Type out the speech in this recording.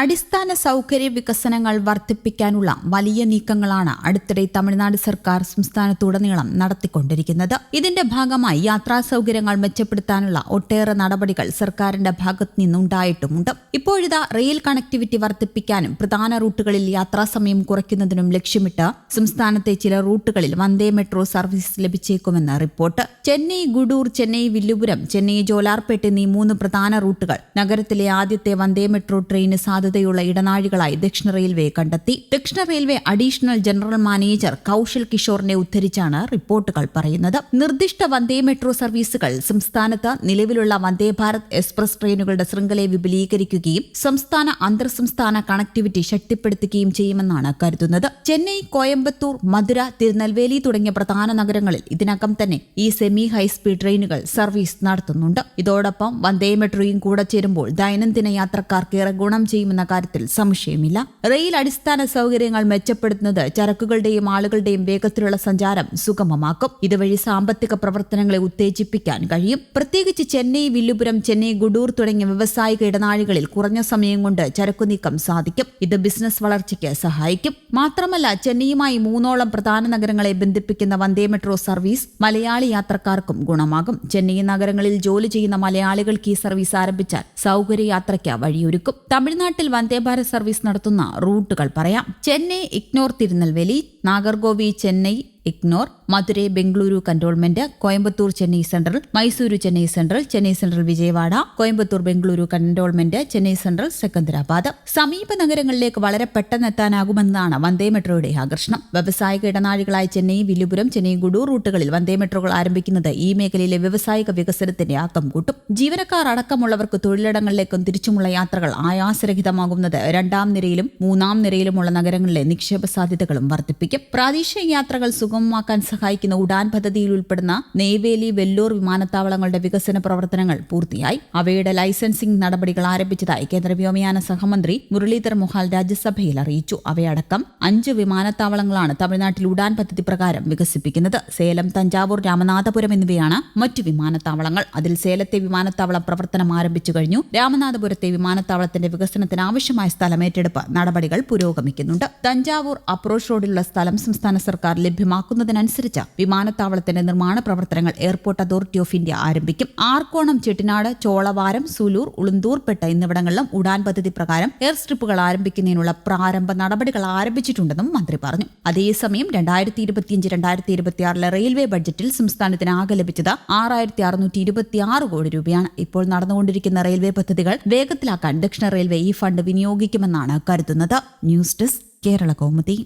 അടിസ്ഥാന സൗകര്യ വികസനങ്ങൾ വർദ്ധിപ്പിക്കാനുള്ള വലിയ നീക്കങ്ങളാണ് അടുത്തിടെ തമിഴ്നാട് സർക്കാർ സംസ്ഥാനത്തുടനീളം നടത്തിക്കൊണ്ടിരിക്കുന്നത്. ഇതിന്റെ ഭാഗമായി യാത്രാ സൗകര്യങ്ങൾ മെച്ചപ്പെടുത്താനുള്ള ഒട്ടേറെ നടപടികൾ സർക്കാരിന്റെ ഭാഗത്തു നിന്നുണ്ടായിട്ടുമുണ്ട്. ഇപ്പോഴിതാ റെയിൽ കണക്ടിവിറ്റി വർദ്ധിപ്പിക്കാനും പ്രധാന റൂട്ടുകളിൽ യാത്രാസമയം കുറയ്ക്കുന്നതിനും ലക്ഷ്യമിട്ട് സംസ്ഥാനത്തെ ചില റൂട്ടുകളിൽ വന്ദേ മെട്രോ സർവീസ് ലഭിച്ചേക്കുമെന്ന് റിപ്പോർട്ട്. ചെന്നൈ ഗുഡൂർ ചെന്നൈ വില്ലുപുരം ചെന്നൈ ജോലാർപേട്ട് എന്നീ മൂന്ന് പ്രധാന റൂട്ടുകൾ നഗരത്തിലെ ആദ്യത്തെ വന്ദേ മെട്രോ ട്രെയിന് സാധ്യതയുള്ള ഇടനാഴികളായി ദക്ഷിണ റെയിൽവേ കണ്ടെത്തി. ദക്ഷിണ railway additional general manager Kaushal കിഷോറിനെ ഉദ്ധരിച്ചാണ് റിപ്പോർട്ടുകൾ പറയുന്നത്. നിർദ്ദിഷ്ട വന്ദേ മെട്രോ സർവീസുകൾ സംസ്ഥാനത്ത് നിലവിലുള്ള വന്ദേ ഭാരത് എക്സ്പ്രസ് ട്രെയിനുകളുടെ ശൃംഖലയെ വിപുലീകരിക്കുകയും സംസ്ഥാന അന്തർ സംസ്ഥാന കണക്ടിവിറ്റി ശക്തിപ്പെടുത്തുകയും ചെയ്യുമെന്നാണ് കരുതുന്നത്. ചെന്നൈ കോയമ്പത്തൂർ മധുര തിരുനെൽവേലി തുടങ്ങിയ പ്രധാന നഗരങ്ങളിൽ ഇതിനകം തന്നെ ഈ സെമി ഹൈസ്പീഡ് ട്രെയിനുകൾ സർവീസ് നടത്തുന്നുണ്ട്. ഇതോടൊപ്പം വന്ദേ മെട്രോയും കൂടെ ചേരുമ്പോൾ ദൈനംദിന യാത്രക്കാർക്ക് ഏറെ ഗുണം ചെയ്യുമെന്ന കാര്യത്തിൽ സംശയമില്ല. റെയിൽ അടിസ്ഥാന സൗകര്യങ്ങൾ മെച്ചപ്പെടുത്തുന്നത് ചരക്കുകളുടെയും ആളുകളുടെയും വേഗത്തിലുള്ള സഞ്ചാരം സുഗമമാക്കും. ഇതുവഴി സാമ്പത്തിക പ്രവർത്തനങ്ങളെ ഉത്തേജിപ്പിക്കാൻ കഴിയും. പ്രത്യേകിച്ച് ചെന്നൈ വില്ലുപുരം ചെന്നൈ ഗുഡൂർ തുടങ്ങിയ വ്യവസായിക ഇടനാഴികളിൽ കുറഞ്ഞ സമയം കൊണ്ട് ചരക്കു നീക്കം സാധിക്കും. ഇത് ബിസിനസ് വളർച്ചയ്ക്ക് സഹായിക്കും. മാത്രമല്ല ചെന്നൈയുമായി മൂന്നോളം പ്രധാന നഗരങ്ങളെ ബന്ധിപ്പിക്കുന്ന വന്ദേ മെട്രോ സർവീസ് മലയാളി യാത്രക്കാർക്കും ഗുണമാകും. ചെന്നൈ നഗരങ്ങളിൽ ജോലി ചെയ്യുന്ന മലയാളികൾക്ക് ഈ സർവീസ് ആരംഭിച്ചാൽ സൗകര്യ യാത്രയ്ക്ക് വഴിയൊരുക്കും. തമിഴ്നാട്ടിൽ വന്ദേ ഭാരത് സർവീസ് നടത്തുന്ന റൂട്ടുകൾ പറയാം. Chennai Egmore Tirunelveli Nagercoil Chennai Egmore Madurai Bengaluru Cantonment Coimbatore Chennai Central Mysuru Chennai Central Chennai Central Vijayawada Coimbatore Bengaluru Cantonment Chennai Central Secunderabad. സമീപ നഗരങ്ങളിലേക്ക് വളരെ പെട്ടെന്ന് എത്താനാകുമെന്നാണ് വന്ദേ മെട്രോയുടെ ആകർഷണം. വ്യവസായിക ഇടനാഴികളായ ചെന്നൈ വില്ലുപുരം ചെന്നൈ ഗുഡൂർ റൂട്ടുകളിൽ വന്ദേ മെട്രോകൾ ആരംഭിക്കുന്നത് ഈ മേഖലയിലെ വ്യവസായിക വികസനത്തിന്റെ ആക്കം കൂട്ടും. ജീവനക്കാർ അടക്കമുള്ളവർക്ക് തൊഴിലിടങ്ങളിലേക്കും തിരിച്ചുമുള്ള യാത്രകൾ ആയാസരഹിതമാകുന്നത് രണ്ടാം നിരയിലും മൂന്നാം നിരയിലുമുള്ള നഗരങ്ങളിലെ നിക്ഷേപ സാധ്യതകളും വർദ്ധിപ്പിക്കും. പ്രാദേശിക യാത്രകൾ സുഗമമാക്കാൻ സഹായിക്കുന്ന ഉഡാൻ പദ്ധതിയിൽ ഉൾപ്പെടുന്ന നെയ്വേലി വെല്ലൂർ വിമാനത്താവളങ്ങളുടെ വികസന പ്രവർത്തനങ്ങൾ പൂർത്തിയായി. അവയുടെ ലൈസൻസിംഗ് നടപടികൾ ആരംഭിച്ചതായി കേന്ദ്ര വ്യോമയാന സഹമന്ത്രി മുരളീധർ മൊഹാൽ രാജ്യസഭയിൽ അറിയിച്ചു. അവയടക്കം അഞ്ച് വിമാനത്താവളങ്ങളാണ് തമിഴ്നാട്ടിൽ ഉഡാൻ പദ്ധതി പ്രകാരം വികസിപ്പിക്കുന്നത്. സേലം തഞ്ചാവൂർ രാമനാഥപുരം എന്നിവയാണ് മറ്റു വിമാനത്താവളങ്ങൾ. അതിൽ സേലത്തെ വിമാനത്താവളം പ്രവർത്തനം ആരംഭിച്ചു കഴിഞ്ഞു. രാമനാഥപുരത്തെ വിമാനത്താവളത്തിന്റെ വികസനത്തിന് ആവശ്യമായ സ്ഥലമേറ്റെടുപ്പ് നടപടികൾ പുരോഗമിക്കുന്നുണ്ട്. തഞ്ചാവൂർ അപ്രോച്ച് റോഡിലുള്ള സ്ഥലം സംസ്ഥാന സർക്കാർ ലഭ്യമാക്കുന്നതിനനുസരിച്ച് വിമാനത്താവളത്തിന്റെ നിർമ്മാണ പ്രവർത്തനങ്ങൾ എയർപോർട്ട് അതോറിറ്റി ഓഫ് ഇന്ത്യ ആരംഭിക്കും. ആർക്കോണം ചെട്ടിനാട് ചോളവാരം സുലൂർ ഉളുന്തൂർപെട്ട എന്നിവിടങ്ങളിലും ഉഡാൻ പദ്ധതി പ്രകാരം എയർ സ്ട്രിപ്പുകൾ ആരംഭിക്കുന്നതിനുള്ള പ്രാരംഭ നടപടികൾ ആരംഭിച്ചിട്ടുണ്ടെന്നും മന്ത്രി പറഞ്ഞു. അതേസമയം രണ്ടായിരത്തി ഇരുപത്തിയഞ്ച് രണ്ടായിരത്തി ഇരുപത്തിയാറിലെ റെയിൽവേ ബഡ്ജറ്റിൽ സംസ്ഥാനത്തിന് ആകെ ലഭിച്ചത് ആറായിരത്തി അറുന്നൂറ്റി ഇരുപത്തിയാറ് കോടി രൂപയാണ്. ഇപ്പോൾ നടന്നുകൊണ്ടിരിക്കുന്ന റെയിൽവേ പദ്ധതികൾ വേഗത്തിലാക്കാൻ ദക്ഷിണ റെയിൽവേ ഈ ഫണ്ട് വിനിയോഗിക്കുമെന്നാണ് കരുതുന്നത്. News desk Kerala Kaumudi.